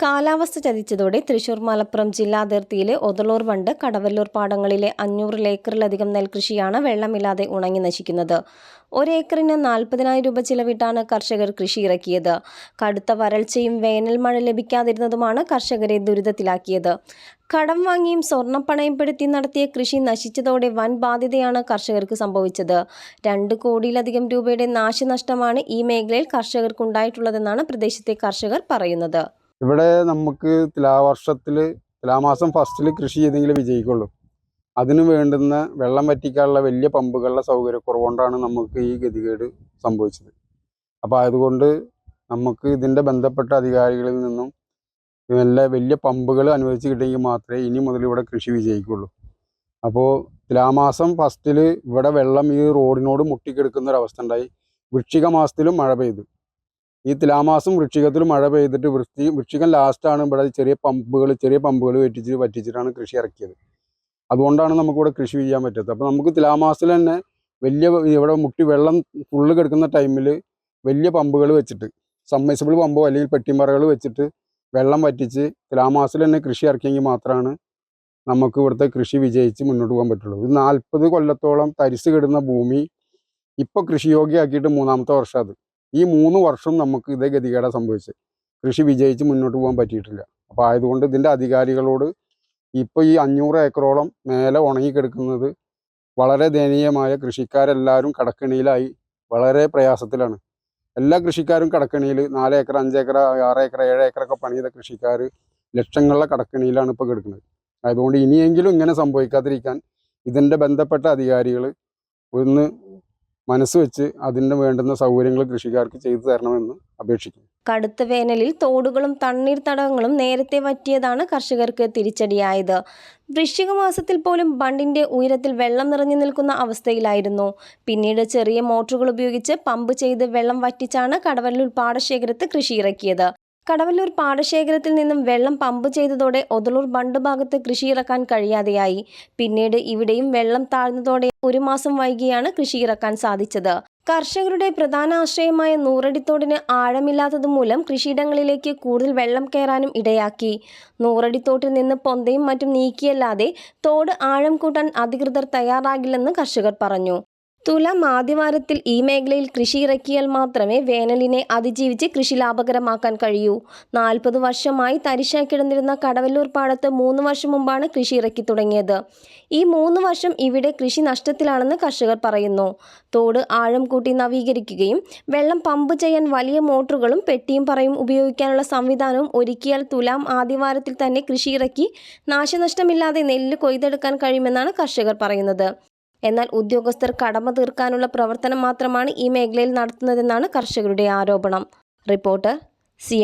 കാലാവസ്ഥ ചതിച്ചതോടെ തൃശൂർ മലപ്പുറം ജില്ലാ അതിർത്തിയിലെ ഒതളൂർ വണ്ട് കടവല്ലൂർ പാടങ്ങളിലെ അഞ്ഞൂറ് ഏക്കറിലധികം നെൽകൃഷിയാണ് വെള്ളമില്ലാതെ ഉണങ്ങി നശിക്കുന്നത്. ഒരേക്കറിന് നാൽപ്പതിനായിരം രൂപ ചിലവിട്ടാണ് കർഷകർ കൃഷി ഇറക്കിയത്. കടുത്ത വരൾച്ചയും വേനൽ മഴ ലഭിക്കാതിരുന്നതുമാണ് കർഷകരെ ദുരിതത്തിലാക്കിയത്. കടം വാങ്ങിയും സ്വർണപ്പണയപ്പെടുത്തി നടത്തിയ കൃഷി നശിച്ചതോടെ വൻ ബാധ്യതയാണ് കർഷകർക്ക് സംഭവിച്ചത്. രണ്ട് കോടിയിലധികം രൂപയുടെ നാശനഷ്ടമാണ് ഈ മേഖലയിൽ കർഷകർക്കുണ്ടായിട്ടുള്ളതെന്നാണ് പ്രദേശത്തെ കർഷകർ പറയുന്നത്. ഇവിടെ നമുക്ക് തുലാവർഷത്തിൽ തുലാമാസം ഫസ്റ്റിൽ കൃഷി ചെയ്തെങ്കിൽ വിജയിക്കുള്ളൂ. അതിന് വേണ്ടുന്ന വെള്ളം വറ്റിക്കാനുള്ള വലിയ പമ്പുകളുടെ സൗകര്യക്കുറവുകൊണ്ടാണ് നമുക്ക് ഈ ഗതികേട് സംഭവിച്ചത്. അപ്പോൾ അതുകൊണ്ട് നമുക്ക് ഇതിന്റെ ബന്ധപ്പെട്ട അധികാരികളിൽ നിന്നും നല്ല വലിയ പമ്പുകൾ അനുവദിച്ച് കിട്ടിയെങ്കിൽ മാത്രമേ ഇനി മുതൽ ഇവിടെ കൃഷി വിജയിക്കുള്ളൂ. അപ്പോൾ തുലാമാസം ഫസ്റ്റിൽ ഇവിടെ വെള്ളം ഈ റോഡിനോട് മുട്ടിക്കെടുക്കുന്ന ഒരു അവസ്ഥ ഉണ്ടായി. വൃക്ഷിക മാസത്തിലും മഴ പെയ്തു. ഈ തുലാമാസം വൃക്ഷികത്തിൽ മഴ പെയ്തിട്ട് വൃത്തി വൃക്ഷികം ലാസ്റ്റാണ് ഇവിടെ ചെറിയ പമ്പുകൾ ചെറിയ പമ്പുകൾ വെറ്റിച്ച് പറ്റിച്ചിട്ടാണ് കൃഷി ഇറക്കിയത്. അതുകൊണ്ടാണ് നമുക്കിവിടെ കൃഷി ചെയ്യാൻ പറ്റാത്തത്. അപ്പോൾ നമുക്ക് തുലാമാസത്തിൽ തന്നെ വലിയ ഇവിടെ മുട്ടി വെള്ളം ഫുള്ള് കിടക്കുന്ന ടൈമിൽ വലിയ പമ്പുകൾ വെച്ചിട്ട് സമ്മേസിബിൾ പമ്പോ അല്ലെങ്കിൽ പെട്ടിമറകൾ വെച്ചിട്ട് വെള്ളം വറ്റിച്ച് തുലാമാസത്തിൽ തന്നെ കൃഷി ഇറക്കിയെങ്കിൽ മാത്രമാണ് നമുക്ക് ഇവിടുത്തെ കൃഷി വിജയിച്ച് മുന്നോട്ട് പോകാൻ പറ്റുള്ളൂ. ഇത് നാൽപ്പത് കൊല്ലത്തോളം തരിസ് കിടുന്ന ഭൂമി ഇപ്പോൾ കൃഷിയോഗ്യമാക്കിയിട്ട് മൂന്നാമത്തെ വർഷം അത്. ഈ മൂന്ന് വർഷം നമുക്ക് ഇതേ ഗതികേട സംഭവിച്ചത്. കൃഷി വിജയിച്ച് മുന്നോട്ട് പോകാൻ പറ്റിയിട്ടില്ല. അപ്പോൾ ആയതുകൊണ്ട് ഇതിന്റെ അധികാരികളോട് ഇപ്പോൾ ഈ അഞ്ഞൂറ് ഏക്കറോളം മേലെ ഉണങ്ങിക്കിടക്കുന്നത് വളരെ ദയനീയമായ കൃഷിക്കാരെല്ലാവരും കടക്കണിയിലായി വളരെ പ്രയാസത്തിലാണ്. എല്ലാ കൃഷിക്കാരും കടക്കണിയിൽ നാല് ഏക്കർ അഞ്ച് ഏക്കർ ആറ് ഏക്കർ ഏഴ് ഏക്കറൊക്കെ പണി ചെയ്ത കൃഷിക്കാർ ലക്ഷങ്ങളുടെ കടക്കണിയിലാണ് ഇപ്പോൾ കിടക്കുന്നത്. അതുകൊണ്ട് ഇനിയെങ്കിലും ഇങ്ങനെ സംഭവിക്കാതിരിക്കാൻ ഇതിന്റെ ബന്ധപ്പെട്ട അധികാരികൾ ഒന്ന് മനസ്സ് വെച്ച് അതിന് വേണ്ടുന്ന സൗകര്യങ്ങൾ കൃഷിക്കാർക്ക് ചെയ്തു തരണമെന്ന് അപേക്ഷിക്കുന്നു. കടുത്ത വേനലിൽ തോടുകളും തണ്ണീർത്തടങ്ങളും നേരത്തെ വറ്റിയതാണ് കർഷകർക്ക് തിരിച്ചടിയായത്. വൃശ്ചിക മാസത്തിൽ പോലും ബണ്ടിന്റെ ഉയരത്തിൽ വെള്ളം നിറഞ്ഞു നിൽക്കുന്ന അവസ്ഥയിലായിരുന്നു. പിന്നീട് ചെറിയ മോട്ടറുകൾ ഉപയോഗിച്ച് പമ്പ് ചെയ്ത് വെള്ളം വറ്റിച്ചാണ് കടവല്ലൂർ പാടശേഖരത്ത് കൃഷി ഇറക്കിയത് കടവല്ലൂർ പാടശേഖരത്തിൽ നിന്നും വെള്ളം പമ്പ് ചെയ്തതോടെ ഒതളൂർ ബണ്ട് ഭാഗത്ത് കൃഷിയിറക്കാൻ കഴിയാതെയായി. പിന്നീട് ഇവിടെയും വെള്ളം താഴ്ന്നതോടെ ഒരു മാസം വൈകിയാണ് കൃഷിയിറക്കാൻ സാധിച്ചത്. കർഷകരുടെ പ്രധാന ആശ്രയമായ നൂറടിത്തോടിന് ആഴമില്ലാത്തതുമൂലം കൃഷിയിടങ്ങളിലേക്ക് കൂടുതൽ വെള്ളം കയറാനും ഇടയാക്കി. നൂറടിത്തോട്ടിൽ നിന്ന് പൊന്തയും മറ്റും നീക്കിയല്ലാതെ തോട് ആഴം കൂട്ടാൻ അധികൃതർ തയ്യാറാകില്ലെന്ന് കർഷകർ പറഞ്ഞു. തുലാം ആദ്യവാരത്തിൽ ഈ മേഖലയിൽ കൃഷി ഇറക്കിയാൽ മാത്രമേ വേനലിനെ അതിജീവിച്ച് കൃഷി ലാഭകരമാക്കാൻ കഴിയൂ. നാൽപ്പത് വർഷമായി തരിശായി കിടന്നിരുന്ന കടവല്ലൂർ പാടത്ത് മൂന്ന് വർഷം മുമ്പാണ് കൃഷി ഇറക്കി തുടങ്ങിയത്. ഈ മൂന്ന് വർഷം ഇവിടെ കൃഷി നഷ്ടത്തിലാണെന്ന് കർഷകർ പറയുന്നു. തോട് ആഴം കൂട്ടി നവീകരിക്കുകയും വെള്ളം പമ്പ് ചെയ്യാൻ വലിയ മോട്ടറുകളും പെട്ടിയും പറയും ഉപയോഗിക്കാനുള്ള സംവിധാനവും ഒരുക്കിയാൽ തുലാം ആദ്യവാരത്തിൽ തന്നെ കൃഷി ഇറക്കി നാശനഷ്ടമില്ലാതെ നെല്ല് കൊയ്തെടുക്കാൻ കഴിയുമെന്നാണ് കർഷകർ പറയുന്നത്. എന്നാൽ ഉദ്യോഗസ്ഥർ കടമ തീർക്കാനുള്ള പ്രവർത്തനം മാത്രമാണ് ഈ മേഖലയിൽ നടത്തുന്നതെന്നാണ് കർഷകരുടെ ആരോപണം. Reporter C